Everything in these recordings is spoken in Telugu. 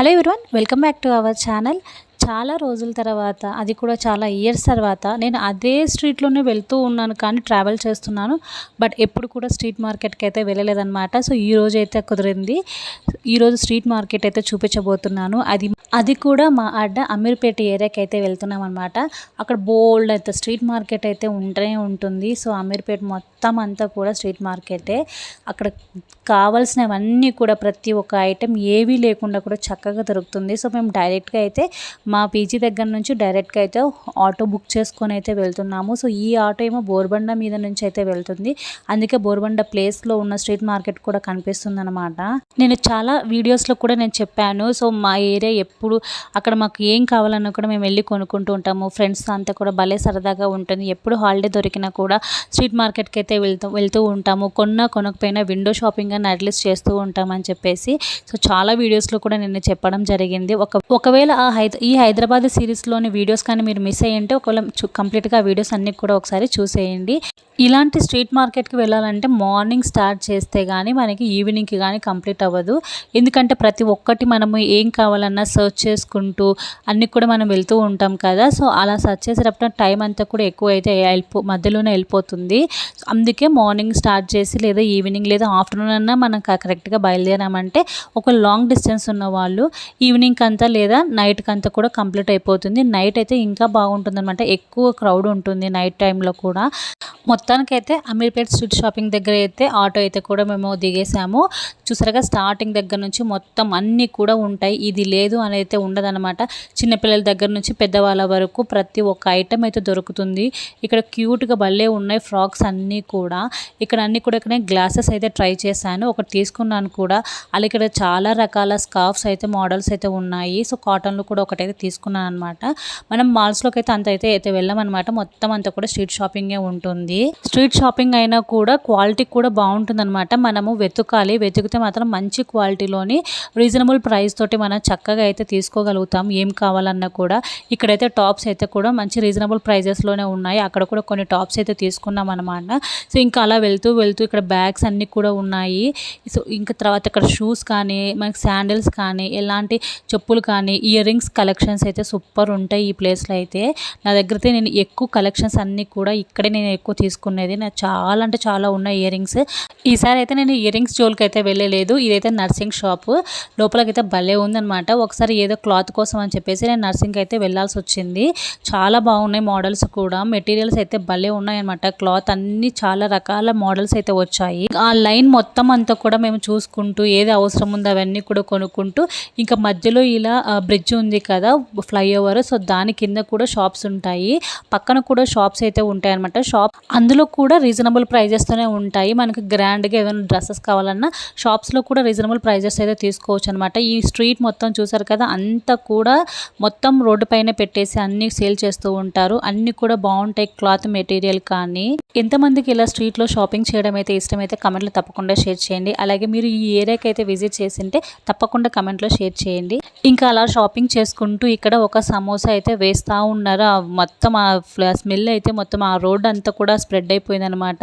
Hello everyone welcome back to our channel. చాలా రోజుల తర్వాత అది కూడా చాలా ఇయర్స్ తర్వాత నేను అదే స్ట్రీట్లోనే వెళ్తూ ఉన్నాను కానీ ట్రావెల్ చేస్తున్నాను. బట్ ఎప్పుడు కూడా స్ట్రీట్ మార్కెట్కి అయితే వెళ్ళలేదన్నమాట. సో ఈ రోజు అయితే కుదిరింది. ఈరోజు స్ట్రీట్ మార్కెట్ అయితే చూపించబోతున్నాను. అది అది కూడా మా అడ్డ అమీర్పేట ఏరియాకి అయితే వెళ్తున్నాం అనమాట అక్కడ బోల్డ్ అయితే స్ట్రీట్ మార్కెట్ అయితే ఉంటూనే ఉంటుంది. సో అమీర్పేట మొత్తం మొత్తం అంతా కూడా స్ట్రీట్ మార్కెటే. అక్కడ కావాల్సినవన్నీ కూడా ప్రతి ఒక్క ఐటెం ఏవీ లేకుండా కూడా చక్కగా దొరుకుతుంది. సో మేము డైరెక్ట్గా అయితే మా పీజీ దగ్గర నుంచి డైరెక్ట్గా అయితే ఆటో బుక్ చేసుకొని అయితే వెళ్తున్నాము. సో ఈ ఆటో ఏమో బోర్బండ మీద నుంచి అయితే వెళ్తుంది. అందుకే బోర్బండ ప్లేస్లో ఉన్న స్ట్రీట్ మార్కెట్ కూడా కనిపిస్తుంది అనమాట నేను చాలా వీడియోస్లో కూడా నేను చెప్పాను. సో మా ఏరియా ఎప్పుడు అక్కడ మాకు ఏం కావాలన్నా కూడా మేము వెళ్ళి కొనుక్కుంటూ ఉంటాము. ఫ్రెండ్స్ అంతా కూడా భలే సరదాగా ఉంటుంది. ఎప్పుడు హాలిడే దొరికినా కూడా స్ట్రీట్ మార్కెట్కి అయితే వెళ్తూ వెళ్తూ ఉంటాము. కొన్న కొనకపోయినా విండో షాపింగ్ అని అట్లీస్ట్ చేస్తూ ఉంటామని చెప్పేసి. సో చాలా వీడియోస్లో కూడా నేను చెప్పడం జరిగింది. ఒక ఒకవేళ ఆ హైద ఈ హైదరాబాద్ సిరీస్లోని వీడియోస్ కానీ మీరు మిస్ అయ్యింటే ఒకవేళ కంప్లీట్గా వీడియోస్ అన్నీ కూడా ఒకసారి చూసేయండి. ఇలాంటి స్ట్రీట్ మార్కెట్కి వెళ్ళాలంటే మార్నింగ్ స్టార్ట్ చేస్తే కానీ మనకి ఈవినింగ్కి కానీ కంప్లీట్ అవ్వదు. ఎందుకంటే ప్రతి ఒక్కటి మనము ఏం కావాలన్నా సర్చ్ చేసుకుంటూ అన్నీ కూడా మనం వెళ్తూ ఉంటాం కదా. సో అలా సర్చ్ చేసేటప్పుడు టైం అంతా కూడా ఎక్కువ అయితే వెళ్ళిపో మధ్యలోనే వెళ్ళిపోతుంది. అందుకే మార్నింగ్ స్టార్ట్ చేసి లేదా ఈవినింగ్ లేదా ఆఫ్టర్నూన్ అన్నా మనం కరెక్ట్గా బయలుదేరామంటే ఒక లాంగ్ డిస్టెన్స్ ఉన్న వాళ్ళు ఈవినింగ్ అంతా లేదా నైట్కి అంతా కూడా కంప్లీట్ అయిపోతుంది. నైట్ అయితే ఇంకా బాగుంటుంది అనమాట ఎక్కువ క్రౌడ్ ఉంటుంది నైట్ టైంలో కూడా. మొత్తం మొత్తానికైతే అమీర్పేట్ స్ట్రీట్ షాపింగ్ దగ్గర అయితే ఆటో అయితే కూడా మేము దిగేసాము చూసారుగా స్టార్టింగ్ దగ్గర నుంచి మొత్తం అన్నీ కూడా ఉంటాయి. ఇది లేదు అని అయితే ఉండదన్నమాట. చిన్నపిల్లల దగ్గర నుంచి పెద్దవాళ్ళ వరకు ప్రతి ఒక్క ఐటెం అయితే దొరుకుతుంది. ఇక్కడ క్యూట్గా భలే ఉన్నాయి ఫ్రాక్స్ అన్నీ కూడా. ఇక్కడ అన్నీ కూడా ఇక్కడ గ్లాసెస్ అయితే ట్రై చేశాను. ఒకటి తీసుకున్నాను కూడా. అలా ఇక్కడ చాలా రకాల స్కార్ఫ్స్ అయితే మోడల్స్ అయితే ఉన్నాయి. సో కాటన్లో కూడా ఒకటైతే తీసుకున్నాను అనమాట మనం మాల్స్లోకి అయితే అంత అయితే అయితే వెళ్ళామన్నమాట. మొత్తం అంతా కూడా స్ట్రీట్ షాపింగే ఉంటుంది. స్ట్రీట్ షాపింగ్ అయినా కూడా క్వాలిటీ కూడా బాగుంటుంది అనమాట మనము వెతకాలి. వెతికితే మాత్రం మంచి క్వాలిటీలోని రీజనబుల్ ప్రైస్ తోటి మనం చక్కగా అయితే తీసుకోగలుగుతాం. ఏం కావాలన్నా కూడా. ఇక్కడైతే టాప్స్ అయితే కూడా మంచి రీజనబుల్ ప్రైజెస్లోనే ఉన్నాయి. అక్కడ కూడా కొన్ని టాప్స్ అయితే తీసుకున్నాం అనమాట సో ఇంకా అలా వెళ్తూ వెళ్తూ ఇక్కడ బ్యాగ్స్ అన్నీ కూడా ఉన్నాయి. సో ఇంకా తర్వాత ఇక్కడ షూస్ కానీ మనకి శాండిల్స్ కానీ ఎలాంటి చెప్పులు కానీ ఇయర్ రింగ్స్ కలెక్షన్స్ అయితే సూపర్ ఉంటాయి ఈ ప్లేస్లో అయితే. నా దగ్గర అయితే నేను ఎక్కువ కలెక్షన్స్ అన్నీ కూడా ఇక్కడే నేను ఎక్కువ తీసుకునేది నాకు చాలా అంటే చాలా ఉన్నాయి ఇయర్ రింగ్స్. ఈసారి అయితే నేను ఇయర్ రింగ్స్ జోలికి అయితే వెళ్ళలేదు. ఇదైతే నర్సింగ్ షాప్. లోపలకైతే భలే ఉందనమాట ఒకసారి ఏదో క్లాత్ కోసం అని చెప్పేసి నేను నర్సింగ్ అయితే వెళ్ళాల్సి వచ్చింది. చాలా బాగున్నాయి మోడల్స్ కూడా. మెటీరియల్స్ అయితే భలే ఉన్నాయన్నమాట. క్లాత్ అన్ని చాలా రకాల మోడల్స్ అయితే వచ్చాయి. ఆ లైన్ మొత్తం అంతా కూడా మేము చూసుకుంటూ ఏది అవసరం ఉందో అవన్నీ కూడా కొనుక్కుంటూ ఇంకా మధ్యలో ఇలా బ్రిడ్జ్ ఉంది కదా ఫ్లైఓవర్. సో దాని కింద కూడా షాప్స్ ఉంటాయి. పక్కన కూడా షాప్స్ అయితే ఉంటాయి అనమాట షాప్ అందులో కూడా రీజనబుల్ ప్రైజెస్తోనే ఉంటాయి. మనకి గ్రాండ్గా ఏదైనా డ్రెస్సెస్ కావాలన్నా షాప్స్లో కూడా రీజనబుల్ ప్రైజెస్ అయితే తీసుకోవచ్చు అనమాట ఈ స్ట్రీట్ మొత్తం చూసారు కదా అంతా కూడా మొత్తం రోడ్డు పైన పెట్టేసి అన్ని సేల్ చేస్తూ ఉంటారు. అన్ని కూడా బాగుంటాయి క్లాత్ మెటీరియల్ కానీ. ఎంతమందికి ఇలా స్ట్రీట్లో షాపింగ్ చేయడం అయితే ఇష్టమైతే కమెంట్లో తప్పకుండా షేర్ చేయండి. అలాగే మీరు ఈ ఏరియాకి అయితే విజిట్ చేసింటే తప్పకుండా కమెంట్లో షేర్ చేయండి. ఇంకా అలా షాపింగ్ చేసుకుంటూ ఇక్కడ ఒక సమోసా అయితే వేస్తూ ఉన్నారు. మొత్తం ఆ స్మెల్ అయితే మొత్తం ఆ రోడ్ అంతా కూడా స్ప్రెడ్ స్ప్రెడ్ అయిపోయిందనమాట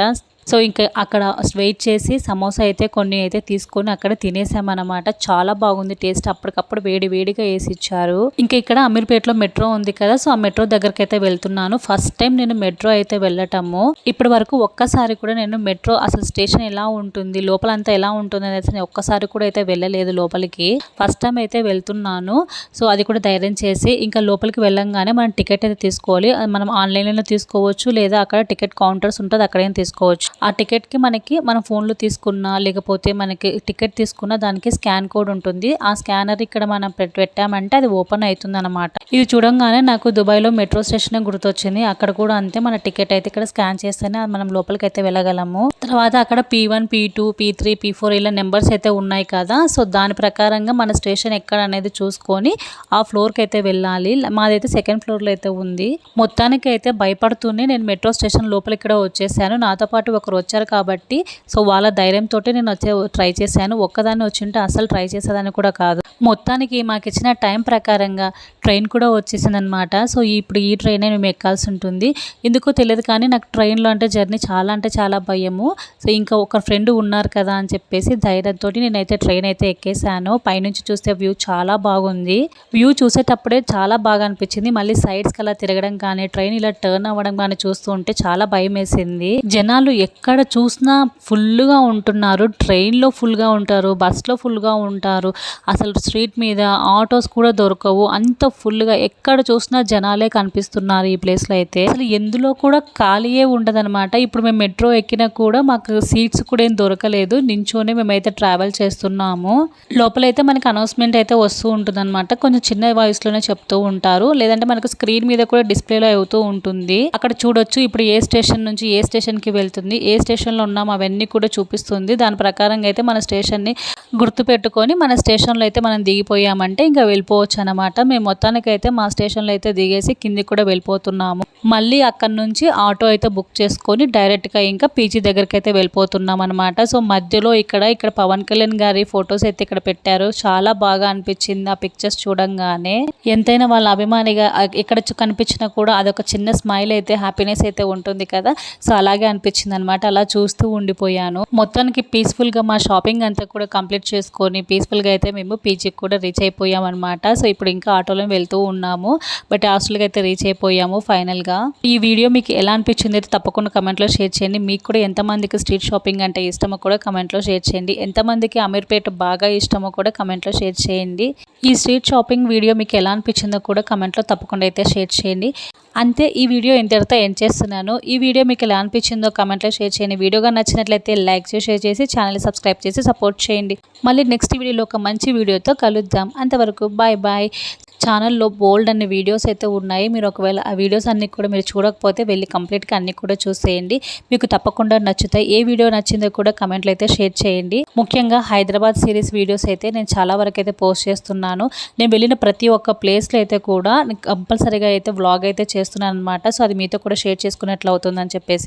సో ఇంకా అక్కడ వెయిట్ చేసి సమోసా అయితే కొన్ని అయితే తీసుకొని అక్కడ తినేసామన్నమాట. చాలా బాగుంది టేస్ట్. అప్పటికప్పుడు వేడి వేడిగా వేసి ఇచ్చారు ఇంకా ఇక్కడ అమీర్పేటలో మెట్రో ఉంది కదా సో ఆ మెట్రో దగ్గరికి అయితే వెళ్తున్నాను. ఫస్ట్ టైం నేను మెట్రో అయితే వెళ్ళటము. ఇప్పటి వరకు ఒక్కసారి కూడా నేను మెట్రో అసలు స్టేషన్ ఎలా ఉంటుంది లోపలంతా ఎలా ఉంటుంది అనేది ఒక్కసారి కూడా అయితే వెళ్ళలేదు లోపలికి. ఫస్ట్ టైం అయితే వెళ్తున్నాను. సో అది కూడా ధైర్యం చేసి ఇంకా లోపలికి వెళ్ళంగానే మనం టికెట్ అయితే తీసుకోవాలి. మనం ఆన్లైన్లో తీసుకోవచ్చు లేదా అక్కడ టికెట్ కౌంటర్స్ ఉంటుంది అక్కడైనా తీసుకోవచ్చు. ఆ టికెట్కి మనకి మన ఫోన్లో తీసుకున్నా లేకపోతే మనకి టికెట్ తీసుకున్న దానికి స్కాన్ కోడ్ ఉంటుంది. ఆ స్కానర్ ఇక్కడ మనం పెట్టామంటే అది ఓపెన్ అవుతుంది అనమాట ఇది చూడంగానే నాకు దుబాయ్లో మెట్రో స్టేషన్ గుర్తొచ్చింది. అక్కడ కూడా అంతే మన టికెట్ అయితే ఇక్కడ స్కాన్ చేస్తేనే మనం లోపలికి అయితే వెళ్ళగలము. తర్వాత అక్కడ P one P two P three P four ఇలా నెంబర్స్ అయితే ఉన్నాయి కదా. సో దాని ప్రకారంగా మన స్టేషన్ ఎక్కడ అనేది చూసుకొని ఆ ఫ్లోర్కి అయితే వెళ్ళాలి. మాదైతే సెకండ్ ఫ్లోర్లో అయితే ఉంది. మొత్తానికి అయితే భయపడుతూనే నేను మెట్రో స్టేషన్ లోపల ఇక్కడ వచ్చేసాను. నాతో పాటు ఒక ఒకరు వచ్చారు కాబట్టి సో వాళ్ళ ధైర్యంతో నేను వచ్చే ట్రై చేశాను. ఒక్కదాన్ని వచ్చింటే అసలు ట్రై చేసేదాన్ని కూడా కాదు. మొత్తానికి మాకు ఇచ్చిన టైం ప్రకారంగా ట్రైన్ కూడా వచ్చేసింది అనమాట సో ఇప్పుడు ఈ ట్రైనే మేము ఎక్కాల్సి ఉంటుంది. ఎందుకో తెలియదు కానీ నాకు ట్రైన్లో అంటే జర్నీ చాలా అంటే చాలా భయము. సో ఇంకా ఒక ఫ్రెండ్ ఉన్నారు కదా అని చెప్పేసి ధైర్యంతో నేనైతే ట్రైన్ అయితే ఎక్కేసాను. పైనుంచి చూస్తే వ్యూ చాలా బాగుంది. వ్యూ చూసేటప్పుడే చాలా బాగా అనిపించింది. మళ్ళీ సైడ్స్కి అలా తిరగడం కానీ ట్రైన్ ఇలా టర్న్ అవ్వడం కానీ చూస్తూ ఉంటే చాలా భయం వేసింది జనాలు ఎక్కడ చూసినా ఫుల్గా ఉంటున్నారు. ట్రైన్లో ఫుల్గా ఉంటారు బస్లో ఫుల్గా ఉంటారు. అసలు స్ట్రీట్ మీద ఆటోస్ కూడా దొరకవు. అంత ఫుల్గా ఎక్కడ చూసినా జనాలే కనిపిస్తున్నారు ఈ ప్లేస్లో అయితే. అసలు ఎందులో కూడా ఖాళీయే ఉండదనమాట ఇప్పుడు మేము మెట్రో ఎక్కినా కూడా మాకు సీట్స్ కూడా ఏం దొరకలేదు. నించోనే మేమైతే ట్రావెల్ చేస్తున్నాము. లోపలైతే మనకి అనౌన్స్మెంట్ అయితే వస్తూ ఉంటుందన్నమాట. కొంచెం చిన్న వాయిస్లోనే చెప్తూ ఉంటారు. లేదంటే మనకు స్క్రీన్ మీద కూడా డిస్ప్లేలో అవుతూ ఉంటుంది. అక్కడ చూడొచ్చు. ఇప్పుడు ఏ స్టేషన్ నుంచి ఏ స్టేషన్కి వెళ్తుంది ఏ స్టేషన్లో ఉన్నాం అవన్నీ కూడా చూపిస్తుంది. దాని ప్రకారంగా అయితే మన స్టేషన్ని గుర్తుపెట్టుకొని మన స్టేషన్లో అయితే మనం దిగిపోయామంటే ఇంకా వెళ్ళిపోవచ్చు అనమాట మేము మొత్తం అయితే మా స్టేషన్లో అయితే దిగేసి కిందికి కూడా వెళ్ళిపోతున్నాము. మళ్ళీ అక్కడ నుంచి ఆటో అయితే బుక్ చేసుకొని డైరెక్ట్గా ఇంకా పీజీ దగ్గరికి అయితే వెళ్ళిపోతున్నాం అనమాట సో మధ్యలో ఇక్కడ ఇక్కడ పవన్ కళ్యాణ్ గారి ఫొటోస్ అయితే ఇక్కడ పెట్టారు. చాలా బాగా అనిపించింది ఆ పిక్చర్స్ చూడంగానే. ఎంతైనా వాళ్ళ అభిమానిగా ఇక్కడ కనిపించినా కూడా అదొక చిన్న స్మైల్ అయితే హ్యాపీనెస్ అయితే ఉంటుంది కదా. సో అలాగే అనిపించింది అనమాట అలా చూస్తూ ఉండిపోయాను. మొత్తానికి పీస్ఫుల్గా గా మా షాపింగ్ అంతా కూడా కంప్లీట్ చేసుకొని పీస్ఫుల్గా గా అయితే మేము పీజీకి కూడా రీచ్ అయిపోయాం అనమాట సో ఇప్పుడు ఇంకా ఆటోలో వెళ్తూ ఉన్నాము. బట్ హాస్టల్కి అయితే రీచ్ అయిపోయాము ఫైనల్గా. ఈ వీడియో మీకు ఎలా అనిపించింది అయితే తప్పకుండా కమెంట్లో షేర్ చేయండి. మీకు కూడా ఎంతమందికి స్ట్రీట్ షాపింగ్ అంటే ఇష్టమో కూడా కమెంట్లో షేర్ చేయండి. ఎంతమందికి అమీర్పేట బాగా ఇష్టమో కూడా కమెంట్లో షేర్ చేయండి. ఈ స్ట్రీట్ షాపింగ్ వీడియో మీకు ఎలా అనిపించిందో కూడా కమెంట్లో తప్పకుండా అయితే షేర్ చేయండి. అంతే ఈ వీడియో ఇంతటితో ఎండ్ చేస్తున్నాను. ఈ వీడియో మీకు ఎలా అనిపించిందో కమెంట్లో షేర్ చేయండి. వీడియోగా నచ్చినట్లయితే లైక్ చేసి షేర్ చేసి ఛానల్ సబ్స్క్రైబ్ చేసి సపోర్ట్ చేయండి. మళ్ళీ నెక్స్ట్ వీడియోలో ఒక మంచి వీడియోతో కలుద్దాం. అంతవరకు బాయ్ బాయ్ ఛానల్లో బోల్డ్ అనే వీడియోస్ అయితే ఉన్నాయి. మీరు ఒకవేళ ఆ వీడియోస్ అన్ని కూడా మీరు చూడకపోతే వెళ్ళి కంప్లీట్గా అన్ని కూడా చూసేయండి. మీకు తప్పకుండా నచ్చుతాయి. ఏ వీడియో నచ్చిందో కూడా కమెంట్లు అయితే షేర్ చేయండి. ముఖ్యంగా హైదరాబాద్ సిరీస్ వీడియోస్ అయితే నేను చాలా వరకు అయితే పోస్ట్ చేస్తున్నాను. నేను వెళ్ళిన ప్రతి ఒక్క ప్లేస్లో అయితే కూడా కంపల్సరీగా అయితే వ్లాగ్ అయితే చేస్తున్నాను అనమాట సో అది మీతో కూడా షేర్ చేసుకున్నట్లు అవుతుందని చెప్పేసి.